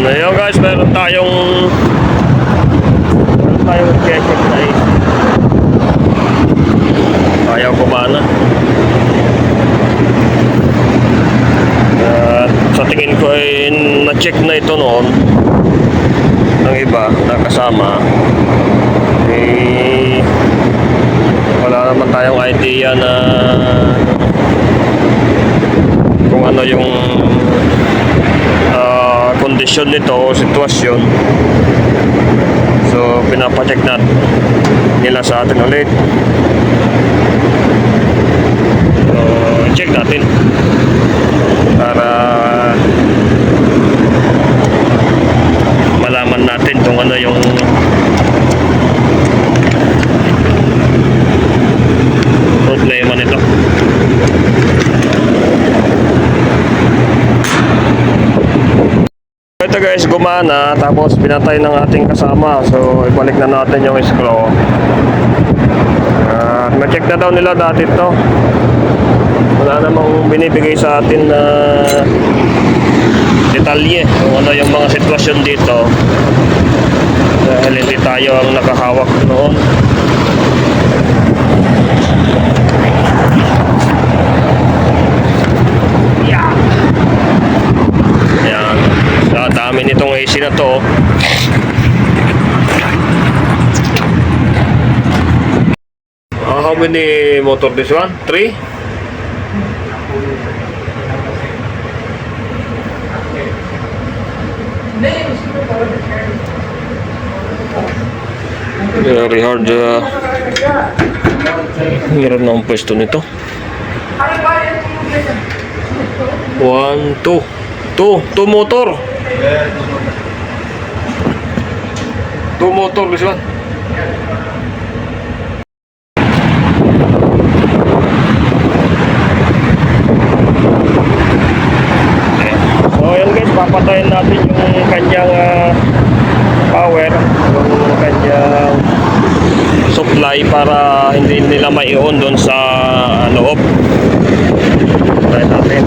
Ayun guys, meron tayong meron tayong check na AC. Ayaw kumana. At sa tingin ko ay na-check na ito noon ng iba na kasama. Eh, wala naman tayong idea na kung ano yung kondisyon nito o sitwasyon. So, pinapacheck na nila sa atin ulit. So, check natin para malaman natin kung ano yung problema nito. Ito guys, gumana, tapos pinatay ng ating kasama. So, ibalik na natin yung screw. At ma-check na daw nila dati to. Wala namang binibigay sa atin na detalye kung ano yung mga sitwasyon dito. Dahil hindi tayo ang nakahawak noon. Na to. Uh, how many motor this one? Three? Very hard. Uh, hirap na ang pwesto nito. One, two. Two. Two motor. Motor this one. So ayan guys, papatayin natin yung kanyang ah, power, yung kanyang supply para hindi nila mai-on doon sa loob. Try natin.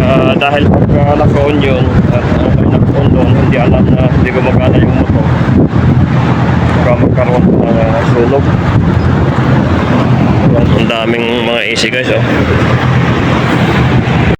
Ah, dahil pag uh, naka-on yun, uh, naka-on doon, hindi alam na hindi gumagana yung motor. Baka magkaroon ng uh, sunog. Ang daming mga AC guys, oh.